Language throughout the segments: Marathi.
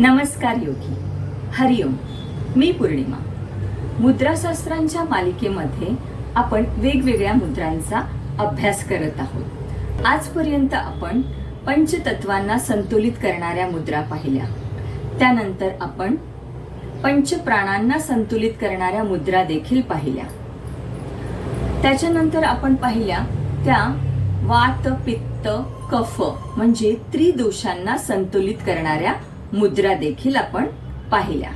नमस्कार योगी. हरिओम मी पूर्णिमा. मुद्राशास्त्रांच्या मालिकेमध्ये आपण वेगवेगळ्या मुद्रांचा अभ्यास करत आहोत. आजपर्यंत आपण पंचतत्वांना संतुलित करणाऱ्या मुद्रा पाहिल्या. त्यानंतर आपण पंचप्राणांना संतुलित करणाऱ्या मुद्रा देखील पाहिल्या. त्याच्यानंतर आपण पाहिल्या त्या वात पित्त कफ म्हणजे त्रिदोषांना संतुलित करणाऱ्या मुद्रा देखील आपण पाहिल्या.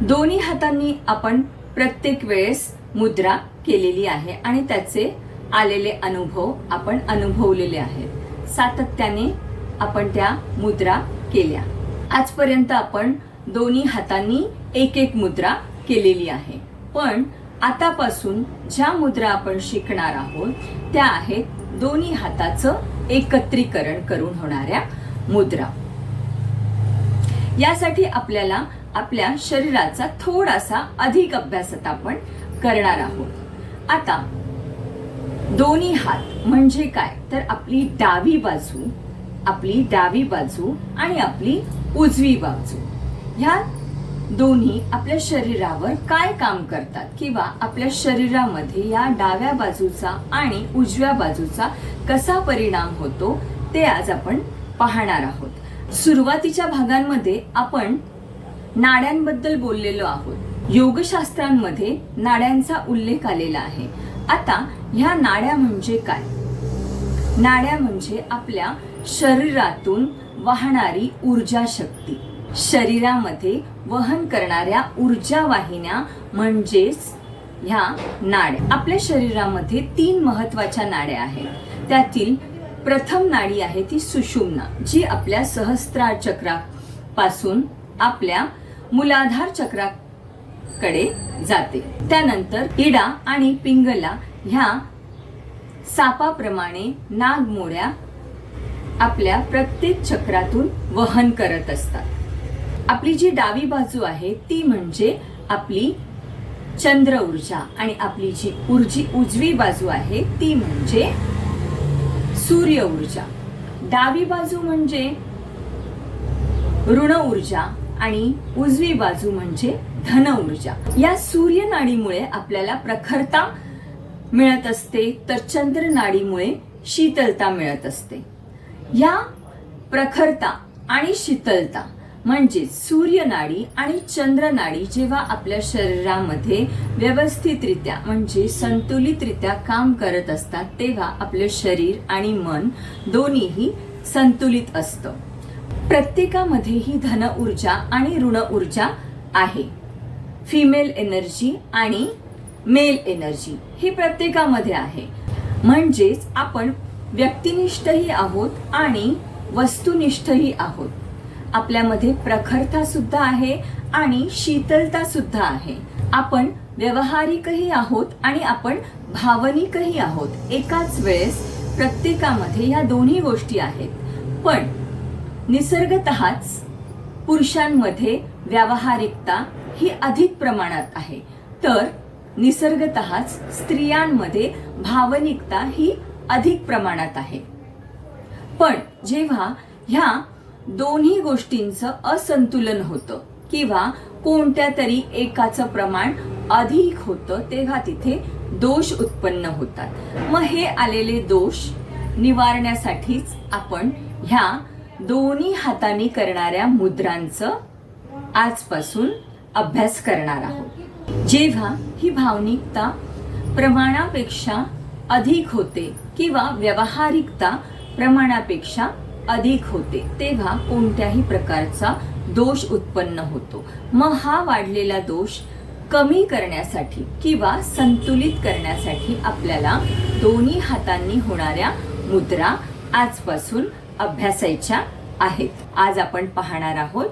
दोन्ही हातांनी आपण प्रत्येक वेळेस मुद्रा केलेली आहे आणि त्याचे आलेले अनुभव आपण अनुभवलेले आहेत. सातत्याने आपण त्या मुद्रा केल्या. आजपर्यंत आपण दोन्ही हातांनी एक एक मुद्रा केलेली आहे. पण आतापासून ज्या मुद्रा आपण शिकणार आहोत त्या आहेत दोन्ही हाताचं एकत्रीकरण करून होणाऱ्या मुद्रा. यासाठी आपल्याला आपल्या शरीराचा थोडासा अधिक अभ्यास आता आपण करणार आहोत. आता दोन्ही हात म्हणजे काय? तर आपली डावी बाजू आपली डावी बाजू आणि आपली उजवी बाजू. ह्या दोन्ही आपल्या शरीरावर काय काम करतात? किंवा आपल्या शरीरामध्ये या डाव्या बाजूचा आणि उजव्या बाजूचा कसा परिणाम होतो? ते आज आपण पाहणार आहोत. सुरुवातीच्या भागांमध्ये आपण नाड्यांबद्दल बोललेलो आहोत. योगशास्त्रांमध्ये नाड्यांचा उल्लेख आलेला आहे. आता ह्या नाड्या म्हणजे काय? नाड्या म्हणजे आपल्या शरीरातून वाहणारी ऊर्जा शक्ती शरीरामध्ये वहन करणाऱ्या ऊर्जा वाहिन्या म्हणजेच ह्या नाड्या आपल्या शरीरामध्ये तीन महत्त्वाच्या नाड्या आहेत. त्यातील प्रथम नाडी आहे ती सुषुम्ना जी आपल्या सहस्त्रार चक्रापासून आपल्या मूलाधार चक्राकडे जाते. त्यानंतर इडा आणि पिंगला ह्या सापाप्रमाणे नागमोड्या आपल्या प्रत्येक चक्रातून वहन करत असतात. आपली जी डावी बाजू आहे ती म्हणजे आपली चंद्र ऊर्जा आणि आपली जी ऊर्जी उजवी बाजू आहे ती म्हणजे सूर्य ऊर्जा. डावी बाजू म्हणजे ऋण ऊर्जा आणि उजवी बाजू म्हणजे धन ऊर्जा. या सूर्य नाडीमुळे आपल्याला प्रखरता मिळत असते तर चंद्र नाडीमुळे शीतलता मिळत असते. या प्रखरता आणि शीतलता म्हणजेच सूर्यनाडी आणि चंद्रनाडी जेव्हा आपल्या शरीरामध्ये व्यवस्थितरित्या म्हणजे संतुलितरित्या काम करत असतात तेव्हा आपले शरीर आणि मन दोन्हीही संतुलित असतं. प्रत्येकामध्ये ही धन ऊर्जा आणि ऋण ऊर्जा आहे. फिमेल एनर्जी आणि मेल एनर्जी ही प्रत्येकामध्ये आहे. म्हणजेच आपण व्यक्तिनिष्ठही आहोत आणि वस्तुनिष्ठही आहोत. आपल्यामध्ये प्रखरता सुद्धा आहे आणि शीतलता सुद्धा आहे. आपण व्यवहारिकही आहोत आणि आपण भावनिकही आहोत. एकाच वेळेस प्रत्येकामध्ये ह्या दोन्ही गोष्टी आहेत. पण निसर्गतःच पुरुषांमध्ये व्यावहारिकता ही अधिक प्रमाणात आहे. तर निसर्गतःच स्त्रियांमध्ये भावनिकता ही अधिक प्रमाणात आहे. पण जेव्हा ह्या दोन्ही गोष्टींचं असंतुलन होतं. किंवा कोणत्या तरी एकाचं प्रमाण अधिक होतं तेव्हा तिथे दोष उत्पन्न होतात. मग हे आलेले दोष निवारण्यासाठीच आपण ह्या दोन्ही हाताने करणाऱ्या मुद्रांचं आजपासून अभ्यास करणार आहोत. जेव्हा ही भावनिकता प्रमाणापेक्षा अधिक होते किंवा व्यावहारिकता प्रमाणापेक्षा अधिक होते तेव्हा कोणत्याही प्रकारचा दोष उत्पन्न होतो. मग हा वाढलेला दोष कमी करण्यासाठी किंवा संतुलित करण्यासाठी आपल्याला दोन्ही हातांनी होणाऱ्या मुद्रा आजपासून अभ्यासायच्या आहेत. आज आपण पाहणार आहोत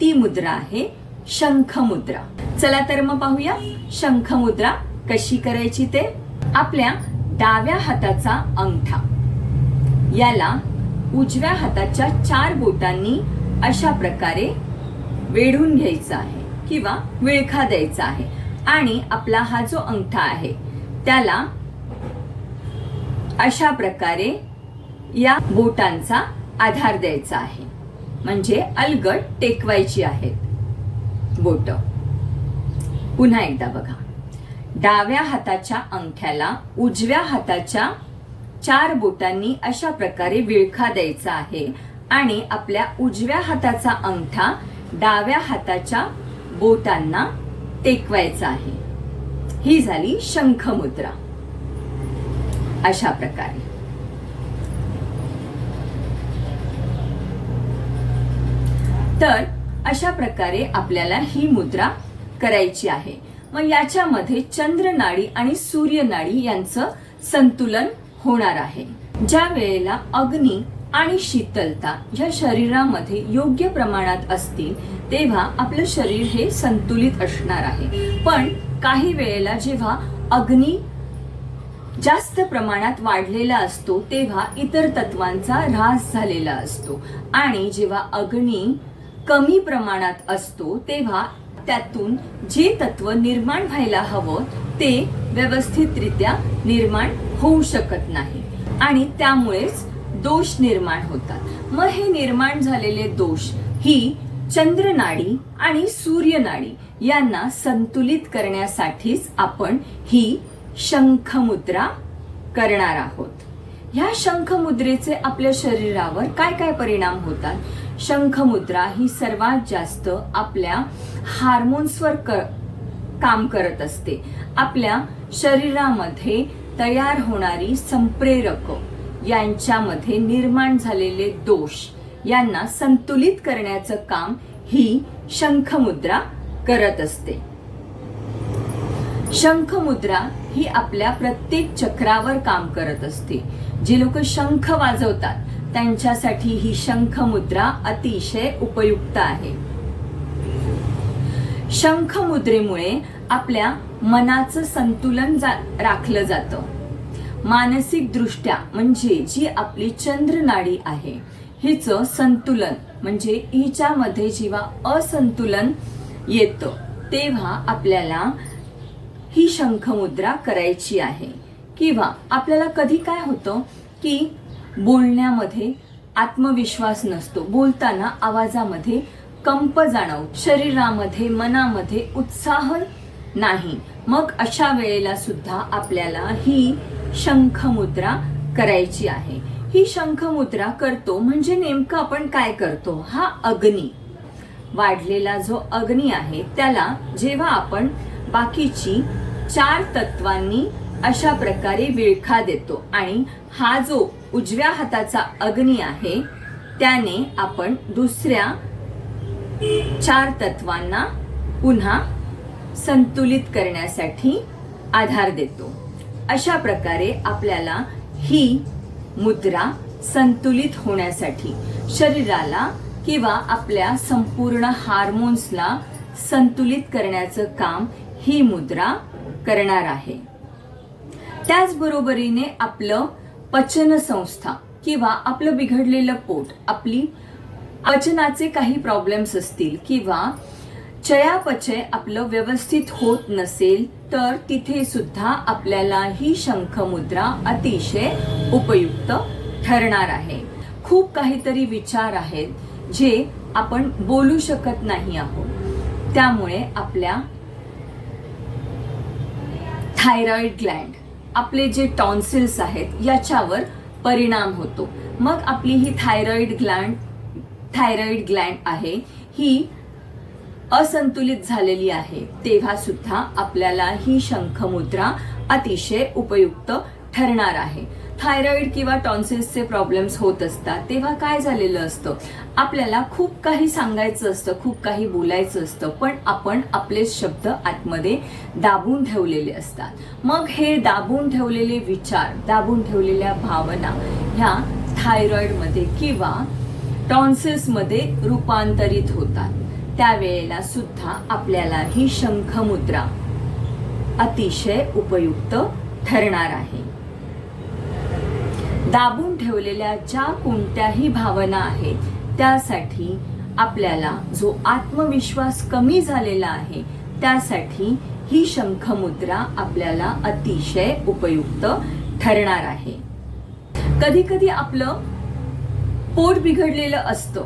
ती मुद्रा आहे शंख मुद्रा. चला तर मग पाहूया शंख मुद्रा कशी करायची ते? आपल्या डाव्या हाताचा अंगठा. याला उजव्या हाताच्या चार बोटांनी अशा प्रकारे वेढून घ्यायचा आहे किंवा विळखा द्यायचा आहे. आणि आपला हा जो अंगठा आहे त्याला अशा प्रकारे या बोटांचा आधार द्यायचा आहे. म्हणजे अलगट टेकवायची आहेत बोट. पुन्हा एकदा बघा. डाव्या हाताच्या अंगठ्याला उजव्या हाताच्या चार बोटांनी अशा प्रकारे विळखा द्यायचा आहे. आणि आपल्या उजव्या हाताचा अंगठा डाव्या हाताच्या बोटांना टेकवायचा आहे. ही झाली शंख मुद्रा अशा प्रकारे. तर अशा प्रकारे आपल्याला ही मुद्रा करायची आहे. मग याच्यामध्ये चंद्र नाडी आणि सूर्य नाडी यांचं संतुलन होणार आहे. ज्या वेळेला अग्नी आणि शीतलता या शरीरामध्ये योग्य प्रमाणात असतील तेव्हा आपलं शरीर हे संतुलित असणार आहे. पण काही वेळेला जेव्हा अग्नी जास्त प्रमाणात वाढलेला असतो तेव्हा इतर तत्वांचा ऱ्हास झालेला असतो. आणि जेव्हा अग्नी कमी प्रमाणात असतो तेव्हा त्यातून जे तत्व निर्माण व्हायला हवं ते व्यवस्थितरित्या निर्माण होऊ शकत नाही. आणि त्यामुळेच दोष निर्माण होतात. मग हे निर्माण झालेले दोष ही चंद्रनाडी आणि सूर्यनाडी यांना संतुलित करण्यासाठीच आपण ही शंखमुद्रा करणार आहोत. ह्या शंखमुद्रेचे आपल्या शरीरावर काय काय परिणाम होतात? शंखमुद्रा ही सर्वात जास्त आपल्या हार्मोन्सवर क- काम करत असते. आपल्या शरीरामध्ये तयार होणारी संप्रेरक यांच्यामध्ये निर्माण झालेले दोष यांना संतुलित करण्याचं काम ही शंख मुद्रा करत असते. शंख मुद्रा ही आपल्या प्रत्येक चक्रावर काम करत असते. जे लोक शंख वाजवतात त्यांच्यासाठी ही शंख मुद्रा अतिशय उपयुक्त आहे. शंख मुद्रेमुळे आपल्या मनाचं संतुलन जा- राखलं जातं. मानसिक दृष्ट्या म्हणजे जी आपली चंद्र नाडी आहे हिचं संतुलन म्हणजे हिच्यामध्ये जेव्हा असंतुलन येतं तेव्हा आपल्याला ही शंखमुद्रा करायची आहे. किंवा आपल्याला कधी काय होतं की बोलण्यामध्ये आत्मविश्वास नसतो बोलताना आवाजामध्ये कंप जाणव शरीरामध्ये मनामध्ये उत्साह नाही. मग अशा वेळेला सुद्धा आपल्याला ही शंख मुद्रा करायची आहे. ही शंख मुद्रा करतो म्हणजे नेमकं आपण काय करतो? हा अग्नी. वाढलेला जो अग्नी आहे त्याला जेव्हा आपण बाकीची चार तत्वांनी अशा प्रकारे विळखा देतो आणि हा जो उजव्या हाताचा अग्नी आहे त्याने आपण दुसऱ्या चार तत्वांना पुन्हा संतुलित करण्यासाठी आधार देतो. अशा प्रकारे आपल्याला ही मुद्रा संतुलित होण्यासाठी शरीराला किंवा आपल्या संपूर्ण हार्मोन्सला संतुलित करण्याचं काम ही मुद्रा करणार आहे. त्याचबरोबरीने आपलं पचन संस्था किंवा आपलं बिघडलेलं पोट आपली पचनाचे काही प्रॉब्लेम्स असतील किंवा चयापचय आपलं व्यवस्थित होत नसेल तर तिथे सुद्धा आपल्याला ही शंख मुद्रा अतिशय उपयुक्त ठरणार आहे. खूप काहीतरी विचार आहेत जे आपण बोलू शकत नाही आहोत. त्यामुळे आपल्या थायरॉइड ग्लँड आपले जे टॉन्सिल्स आहेत याच्यावर परिणाम होतो. मग आपली ही थायरॉइड ग्लँड थायरॉइड ग्लँड आहे ही असंतुलित झालेली आहे. तेव्हा सुद्धा आपल्याला ही शंख मुद्रा अतिशय उपयुक्त ठरणार आहे. थायरॉइड किंवा टॉन्सिल्सचे प्रॉब्लेम्स होत असतात. तेव्हा काय झालेलं असतं? आपल्याला खूप काही सांगायचं असतं खूप काही बोलायचं असतं पण आपण आपले शब्द आतमध्ये दाबून ठेवलेले असतात. मग हे दाबून ठेवलेले विचार दाबून ठेवलेल्या भावना ह्या थायरॉइडमध्ये किंवा टॉन्सिल्समध्ये रूपांतरित होतात. त्यावेळेला सुद्धा आपल्याला ही शंख मुद्रा अतिशय उपयुक्त ठरणार आहे. दाबून ठेवलेल्या ज्या कोणत्याही भावना आहेत त्यासाठी आपल्याला जो आत्मविश्वास कमी झालेला आहे त्यासाठी ही शंख मुद्रा आपल्याला अतिशय उपयुक्त ठरणार आहे. कधी कधी आपलं पोट बिघडलेलं असतं.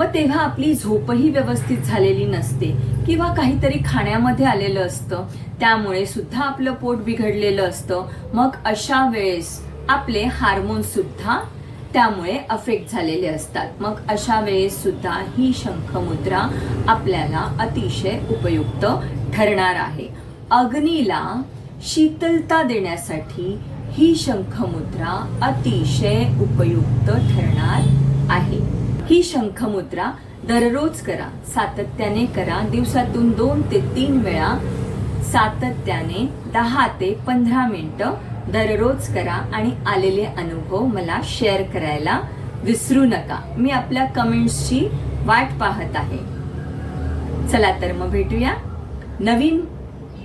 मग तेव्हा आपली झोपही व्यवस्थित झालेली नसते किंवा काहीतरी खाण्यामध्ये आलेलं असतं. त्यामुळे सुद्धा आपलं पोट बिघडलेलं असतं. मग अशा वेळेस आपले हार्मोन्स सुद्धा त्यामुळे अफेक्ट झालेले असतात. मग अशा वेळेस सुद्धा ही शंखमुद्रा आपल्याला अतिशय उपयुक्त ठरणार आहे. अग्नीला शीतलता देण्यासाठी ही शंखमुद्रा अतिशय उपयुक्त ठरणार आहे ही शंखमुद्रा दररोज करा. सातत्याने करा. दिवसातून दोन ते तीन वेळा सातत्याने दहा ते पंधरा मिनिटं दररोज करा. आणि आलेले अनुभव मला शेअर करायला विसरू नका. मी आपल्या कमेंट्सची वाट पाहत आहे. चला तर मग भेटूया नवीन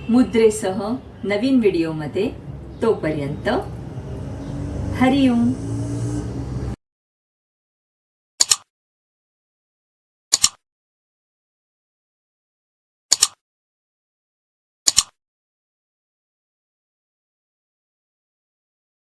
मुद्रेसह नवीन व्हिडिओमध्ये तोपर्यंत हरिओम.